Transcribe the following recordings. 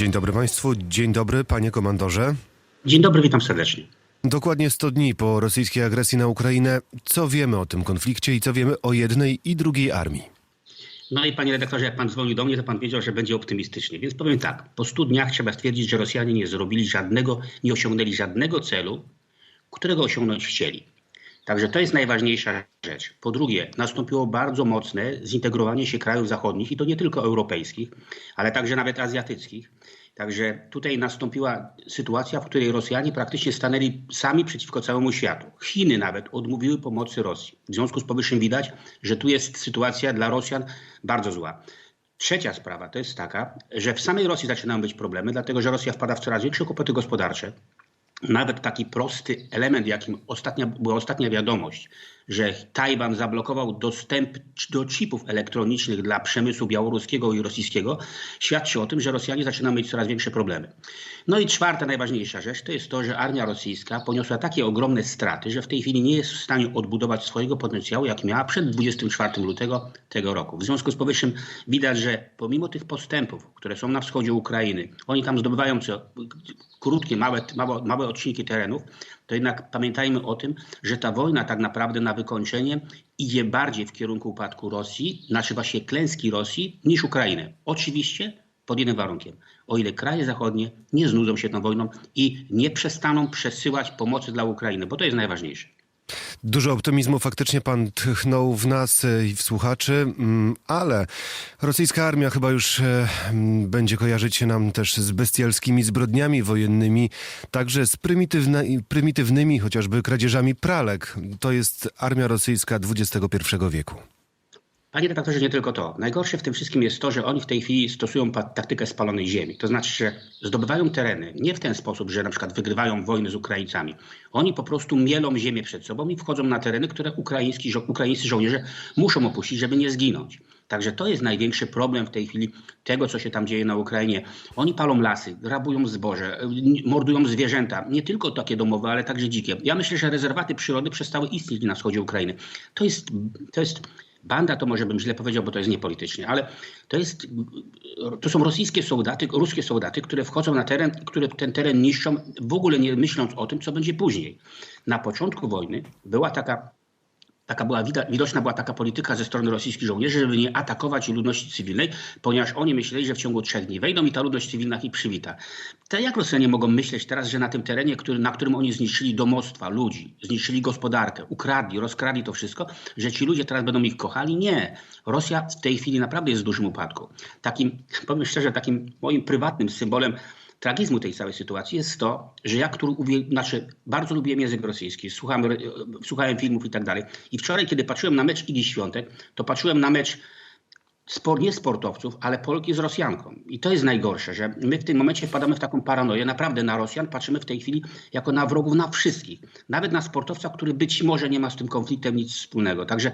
Dzień dobry Państwu, dzień dobry Panie Komandorze. Dzień dobry, witam serdecznie. Dokładnie 100 dni po rosyjskiej agresji na Ukrainę. Co wiemy o tym konflikcie i co wiemy o jednej i drugiej armii? No i panie redaktorze, jak pan dzwonił do mnie, to pan wiedział, że będzie optymistycznie. Więc powiem tak, po 100 dniach trzeba stwierdzić, że Rosjanie nie zrobili żadnego, nie osiągnęli żadnego celu, którego osiągnąć chcieli. Także to jest najważniejsza rzecz. Po drugie, nastąpiło bardzo mocne zintegrowanie się krajów zachodnich i to nie tylko europejskich, ale także nawet azjatyckich. Także tutaj nastąpiła sytuacja, w której Rosjanie praktycznie stanęli sami przeciwko całemu światu. Chiny nawet odmówiły pomocy Rosji. W związku z powyższym widać, że tu jest sytuacja dla Rosjan bardzo zła. Trzecia sprawa to jest taka, że w samej Rosji zaczynają być problemy, dlatego że Rosja wpada w coraz większe kłopoty gospodarcze. Nawet taki prosty element, jakim ostatnia, była ostatnia wiadomość, że Tajwan zablokował dostęp do chipów elektronicznych dla przemysłu białoruskiego i rosyjskiego, świadczy o tym, że Rosjanie zaczynają mieć coraz większe problemy. No i czwarta, najważniejsza rzecz to jest to, że armia rosyjska poniosła takie ogromne straty, że w tej chwili nie jest w stanie odbudować swojego potencjału, jak miała przed 24 lutego tego roku. W związku z powyższym widać, że pomimo tych postępów, które są na wschodzie Ukrainy, oni tam zdobywają co, krótkie, małe, małe, małe odcinki terenów, to jednak pamiętajmy o tym, że ta wojna tak naprawdę na wykończenie idzie bardziej w kierunku upadku Rosji, znaczy właśnie klęski Rosji, niż Ukrainy. Oczywiście pod jednym warunkiem. O ile kraje zachodnie nie znudzą się tą wojną i nie przestaną przesyłać pomocy dla Ukrainy, bo to jest najważniejsze. Dużo optymizmu faktycznie pan tchnął w nas e, i w słuchaczy, mm, ale rosyjska armia chyba już e, mm, będzie kojarzyć się nam też z bestialskimi zbrodniami wojennymi, także z prymitywnymi chociażby kradzieżami pralek. To jest armia rosyjska XXI wieku. Panie redaktorze, nie tylko to. Najgorsze w tym wszystkim jest to, że oni w tej chwili stosują taktykę spalonej ziemi. To znaczy, że zdobywają tereny nie w ten sposób, że na przykład wygrywają wojny z Ukraińcami. Oni po prostu mielą ziemię przed sobą i wchodzą na tereny, które ukraiński, żo- ukraińscy żołnierze muszą opuścić, żeby nie zginąć. Także to jest największy problem w tej chwili tego, co się tam dzieje na Ukrainie. Oni palą lasy, rabują zboże, mordują zwierzęta, nie tylko takie domowe, ale także dzikie. Ja myślę, że rezerwaty przyrody przestały istnieć na wschodzie Ukrainy. To jest, to jest Banda to może bym źle powiedział, bo to jest niepolitycznie, ale to jest, to są rosyjskie soldaty, ruskie soldaty, które wchodzą na teren, które ten teren niszczą, w ogóle nie myśląc o tym, co będzie później. Na początku wojny była taka, taka była widoczna była taka polityka ze strony rosyjskich żołnierzy, żeby nie atakować ludności cywilnej, ponieważ oni myśleli, że w ciągu trzech dni wejdą i ta ludność cywilna ich przywita. To jak Rosjanie mogą myśleć teraz, że na tym terenie, który, na którym oni zniszczyli domostwa, ludzi, zniszczyli gospodarkę, ukradli, rozkradli to wszystko, że ci ludzie teraz będą ich kochali? Nie. Rosja w tej chwili naprawdę jest w dużym upadku. Takim, powiem szczerze, takim moim prywatnym symbolem tragizmu tej całej sytuacji jest to, że ja, który uwie, znaczy, bardzo lubiłem język rosyjski, słuchałem, re- słuchałem filmów i tak dalej. I wczoraj, kiedy patrzyłem na mecz Igi Świątek, to patrzyłem na mecz spor, nie sportowców, ale Polki z Rosjanką. I to jest najgorsze, że my w tym momencie wpadamy w taką paranoję. Naprawdę na Rosjan patrzymy w tej chwili jako na wrogów na wszystkich. Nawet na sportowca, który być może nie ma z tym konfliktem nic wspólnego. Także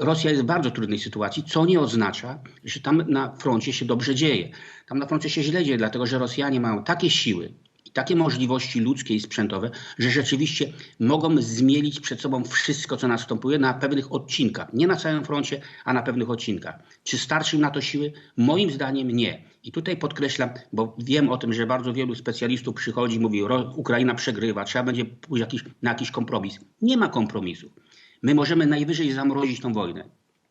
Rosja jest w bardzo trudnej sytuacji, co nie oznacza, że tam na froncie się dobrze dzieje. Tam na froncie się źle dzieje, dlatego że Rosjanie mają takie siły i takie możliwości ludzkie i sprzętowe, że rzeczywiście mogą zmielić przed sobą wszystko, co następuje na pewnych odcinkach. Nie na całym froncie, a na pewnych odcinkach. Czy starczy na to siły? Moim zdaniem nie. I tutaj podkreślam, bo wiem o tym, że bardzo wielu specjalistów przychodzi i mówi, "Ro- Ukraina przegrywa, trzeba będzie pójść jakiś, na jakiś kompromis. Nie ma kompromisu. My możemy najwyżej zamrozić tą wojnę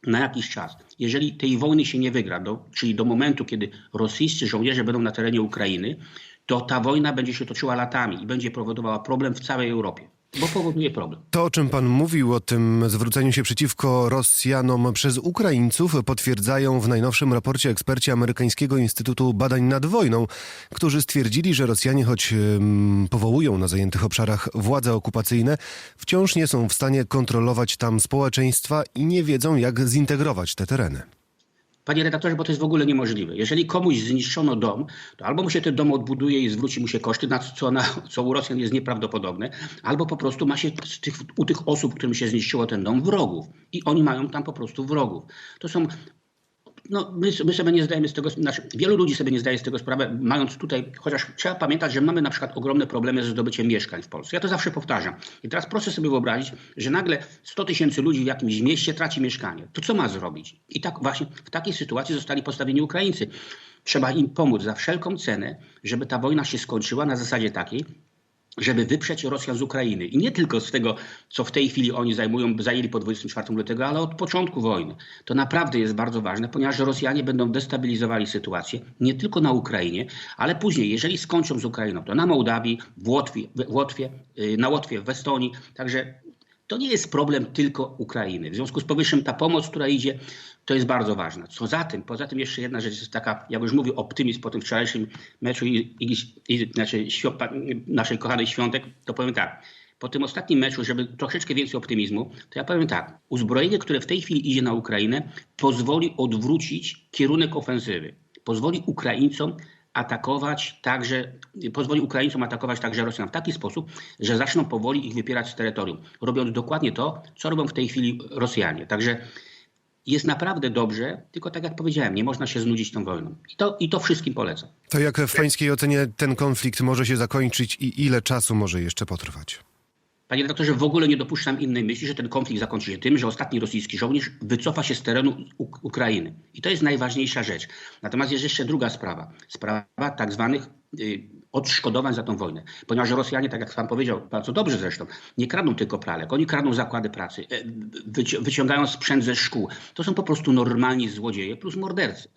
na jakiś czas. Jeżeli tej wojny się nie wygra, do, czyli do momentu, kiedy rosyjscy żołnierze będą na terenie Ukrainy, to ta wojna będzie się toczyła latami i będzie powodowała problem w całej Europie, bo powoduje problem. To, o czym pan mówił, o tym zwróceniu się przeciwko Rosjanom przez Ukraińców, potwierdzają w najnowszym raporcie eksperci Amerykańskiego Instytutu Badań nad Wojną, którzy stwierdzili, że Rosjanie, choć powołują na zajętych obszarach władze okupacyjne, wciąż nie są w stanie kontrolować tam społeczeństwa i nie wiedzą, jak zintegrować te tereny. Panie redaktorze, bo to jest w ogóle niemożliwe. Jeżeli komuś zniszczono dom, to albo mu się ten dom odbuduje i zwróci mu się koszty, na co, na, co u Rosjan jest nieprawdopodobne, albo po prostu ma się tych, u tych osób, którym się zniszczyło ten dom, wrogów. I oni mają tam po prostu wrogów. To są no, my, my sobie nie zdajemy z tego, znaczy wielu ludzi sobie nie zdaje z tego sprawy, mając tutaj, chociaż trzeba pamiętać, że mamy na przykład ogromne problemy ze zdobyciem mieszkań w Polsce. Ja to zawsze powtarzam. I teraz proszę sobie wyobrazić, że nagle 100 tysięcy ludzi w jakimś mieście traci mieszkanie. To co ma zrobić? I tak właśnie w takiej sytuacji zostali postawieni Ukraińcy. Trzeba im pomóc za wszelką cenę, żeby ta wojna się skończyła na zasadzie takiej, żeby wyprzeć Rosjan z Ukrainy. I nie tylko z tego, co w tej chwili oni zajmują, zajęli po 24 lutego, ale od początku wojny. To naprawdę jest bardzo ważne, ponieważ Rosjanie będą destabilizowali sytuację nie tylko na Ukrainie, ale później, jeżeli skończą z Ukrainą, to na Mołdawii, w Łotwie, w Łotwie yy, na Łotwie, w Estonii. Także to nie jest problem tylko Ukrainy. W związku z powyższym ta pomoc, która idzie, to jest bardzo ważna. Co za tym, poza tym jeszcze jedna rzecz jest taka, jak już mówił, optymizm po tym wczorajszym meczu i, i, i znaczy świąt, naszej kochanej świątek, to powiem tak. Po tym ostatnim meczu, żeby troszeczkę więcej optymizmu, to ja powiem tak. Uzbrojenie, które w tej chwili idzie na Ukrainę, pozwoli odwrócić kierunek ofensywy. Pozwoli Ukraińcom atakować także, pozwoli Ukraińcom atakować także Rosjan w taki sposób, że zaczną powoli ich wypierać z terytorium, robiąc dokładnie to, co robią w tej chwili Rosjanie. Także jest naprawdę dobrze, tylko tak jak powiedziałem, nie można się znudzić tą wojną. I to, i to wszystkim polecam. To jak w pańskiej ocenie ten konflikt może się zakończyć i ile czasu może jeszcze potrwać? Panie doktorze, w ogóle nie dopuszczam innej myśli, że ten konflikt zakończy się tym, że ostatni rosyjski żołnierz wycofa się z terenu Uk- Ukrainy. I to jest najważniejsza rzecz. Natomiast jest jeszcze druga sprawa. Sprawa tak zwanych y, odszkodowań za tą wojnę. Ponieważ Rosjanie, tak jak pan powiedział, bardzo dobrze zresztą, nie kradną tylko pralek, oni kradną zakłady pracy, e, wyci- wyciągają sprzęt ze szkół. To są po prostu normalni złodzieje plus mordercy.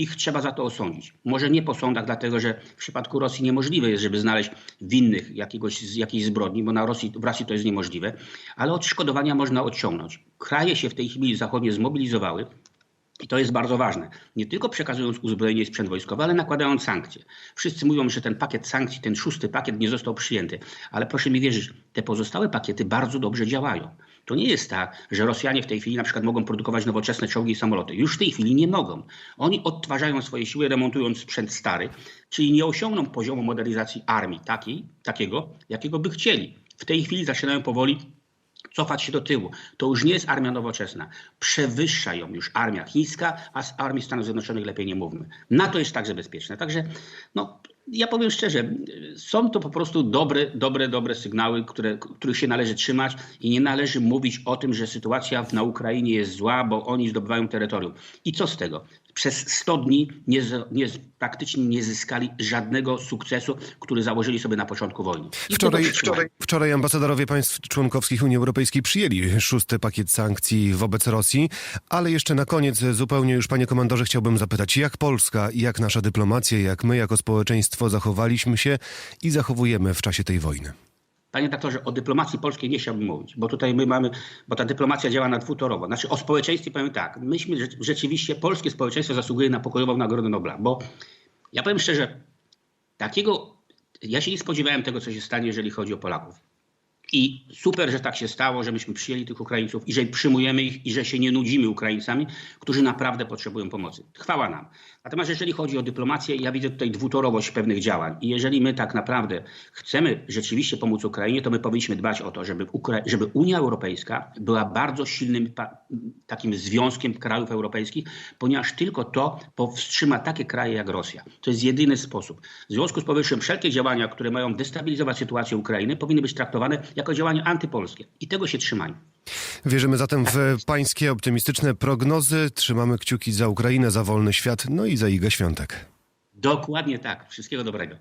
Ich trzeba za to osądzić. Może nie po sądach, dlatego że w przypadku Rosji niemożliwe jest, żeby znaleźć winnych jakiegoś, jakiejś zbrodni, bo na Rosji, w Rosji to jest niemożliwe, ale odszkodowania można odciągnąć. Kraje się w tej chwili zachodnie zmobilizowały, i to jest bardzo ważne. Nie tylko przekazując uzbrojenie i sprzęt wojskowy, ale nakładając sankcje. Wszyscy mówią, że ten pakiet sankcji, ten szósty pakiet nie został przyjęty. Ale proszę mi wierzyć, te pozostałe pakiety bardzo dobrze działają. To nie jest tak, że Rosjanie w tej chwili na przykład mogą produkować nowoczesne czołgi i samoloty. Już w tej chwili nie mogą. Oni odtwarzają swoje siły, remontując sprzęt stary, czyli nie osiągną poziomu modernizacji armii takiej, takiego, jakiego by chcieli. W tej chwili zaczynają powoli cofać się do tyłu. To już nie jest armia nowoczesna. Przewyższa ją już armia chińska, a z armii Stanów Zjednoczonych lepiej nie mówmy. NATO jest także bezpieczne. Także no, ja powiem szczerze, są to po prostu dobre, dobre, dobre sygnały, które, których się należy trzymać i nie należy mówić o tym, że sytuacja na Ukrainie jest zła, bo oni zdobywają terytorium. I co z tego? Przez 100 dni nie, nie, praktycznie nie zyskali żadnego sukcesu, który założyli sobie na początku wojny. I Wczoraj, wczoraj, wczoraj ambasadorowie państw członkowskich Unii Europejskiej przyjęli szósty pakiet sankcji wobec Rosji, ale jeszcze na koniec zupełnie już panie komandorze chciałbym zapytać, jak Polska, jak nasza dyplomacja, jak my jako społeczeństwo zachowaliśmy się i zachowujemy w czasie tej wojny? Panie doktorze, o dyplomacji polskiej nie chciałbym mówić, bo tutaj my mamy, bo ta dyplomacja działa na dwutorowo. Znaczy o społeczeństwie powiem tak, myśmy rze- rzeczywiście, polskie społeczeństwo zasługuje na pokojową Nagrodę Nobla, bo ja powiem szczerze, takiego, ja się nie spodziewałem tego, co się stanie, jeżeli chodzi o Polaków. I super, że tak się stało, że myśmy przyjęli tych Ukraińców i że przyjmujemy ich i że się nie nudzimy Ukraińcami, którzy naprawdę potrzebują pomocy. Chwała nam. Natomiast jeżeli chodzi o dyplomację, ja widzę tutaj dwutorowość pewnych działań. I jeżeli my tak naprawdę chcemy rzeczywiście pomóc Ukrainie, to my powinniśmy dbać o to, żeby, Ukra- żeby Unia Europejska była bardzo silnym pa- takim związkiem krajów europejskich, ponieważ tylko to powstrzyma takie kraje jak Rosja. To jest jedyny sposób. W związku z powyższym wszelkie działania, które mają destabilizować sytuację Ukrainy, powinny być traktowane jako działania antypolskie. I tego się trzymajmy. Wierzymy zatem w pańskie optymistyczne prognozy. Trzymamy kciuki za Ukrainę, za wolny świat, no i za Igę Świątek. Dokładnie tak. Wszystkiego dobrego.